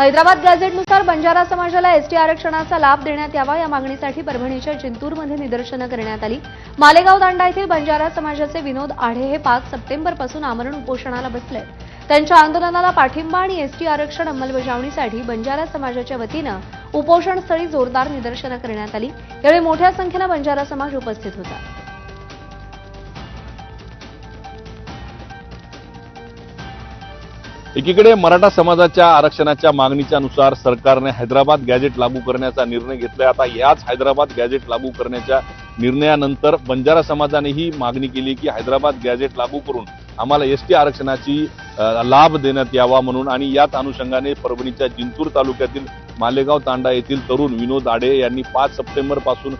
हैदराबाद गॅझेटनुसार बंजारा समाजाला एसटी आरक्षणाचा लाभ देण्यात यावा या मागणीसाठी परभणीच्या जिंतूरमध्ये निदर्शनं करण्यात आली. मालेगाव दांडा येथील बंजारा समाजाचे विनोद आढे हे पाच सप्टेंबरपासून आमरण उपोषणाला बसले. त्यांच्या आंदोलनाला पाठिंबा आणि एसटी आरक्षण अंमलबजावणीसाठी बंजारा समाजाच्या वतीनं उपोषणस्थळी जोरदार निदर्शनं करण्यात आली. यावेळी मोठ्या संख्येनं बंजारा समाज उपस्थित होता. एकीकडे मराठा समाजाच्या आरक्षणाच्या मागणीच्या नुसार सरकारने हैदराबाद गॅजेट लागू करण्याचा निर्णय घेतलाय. आता याच हैदराबाद गॅजेट लागू करण्याच्या निर्णयानंतर बंजारा समाजाने ही मागणी केली की हैदराबाद गॅजेट लागू करून आम्हाला एस टी आरक्षणाची लाभ देण्यात यावा म्हणून आणि याच अनुषंगाने परभणीच्या जिंतूर तालुक्यातील मालेगाव तांडा येथील तरुण विनोद आडे यांनी पाच सप्टेंबरपासून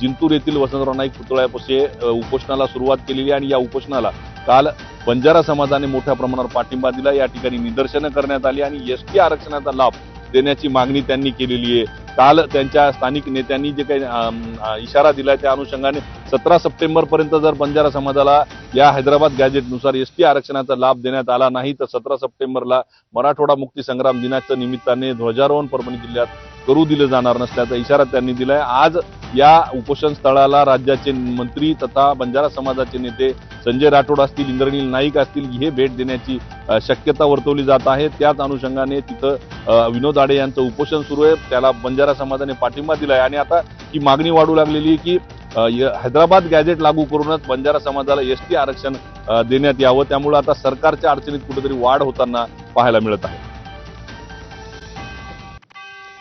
जिंतूर येथील वसंतराव नाईक पुतळ्यापाशी उपोषणाला सुरुवात केलेली आणि या उपोषणाला काल बंजारा समाजाने मोठ्या प्रमाणावर पाठिंबा दिला. या ठिकाणी निदर्शनं करण्यात आली आणि एस टी आरक्षणाचा लाभ देण्याची मागणी त्यांनी केलेली आहे. काल त्यांच्या स्थानिक नेत्यांनी जे काही इशारा दिला त्या अनुषंगाने सतरा सप्टेंबर पर्यंत जर बंजारा समाजाला या हैदराबाद गॅजेटनुसार एस टी आरक्षणाचा लाभ देण्यात आला नाही तर सतरा सप्टेंबरला मराठवाडा मुक्ती संग्राम दिनाच्या निमित्ताने ध्वजारोहण परभणी जिल्ह्यात करू दिलं जाणार नसल्याचा इशारा त्यांनी दिलाय. आज या उपोषण स्थळाला राज्याचे मंत्री तथा बंजारा समाजाचे नेते संजय राठोड असतील इंद्रनील नाईक असतील हे भेट देण्याची शक्यता वर्तवली जात आहे. त्याच अनुषंगाने तिथं विनोद आडे यांचं उपोषण सुरू आहे. त्याला बंजारा समाजाने पाठिंबा दिला आहे आणि आता ही मागणी वाढू लागलेली आहे की य- हैदराबाद गॅजेट लागू करूनच बंजारा समाजाला एस टी आरक्षण देण्यात यावं. त्यामुळे आता सरकारच्या अडचणीत कुठेतरी वाढ होताना पाहायला मिळत आहे.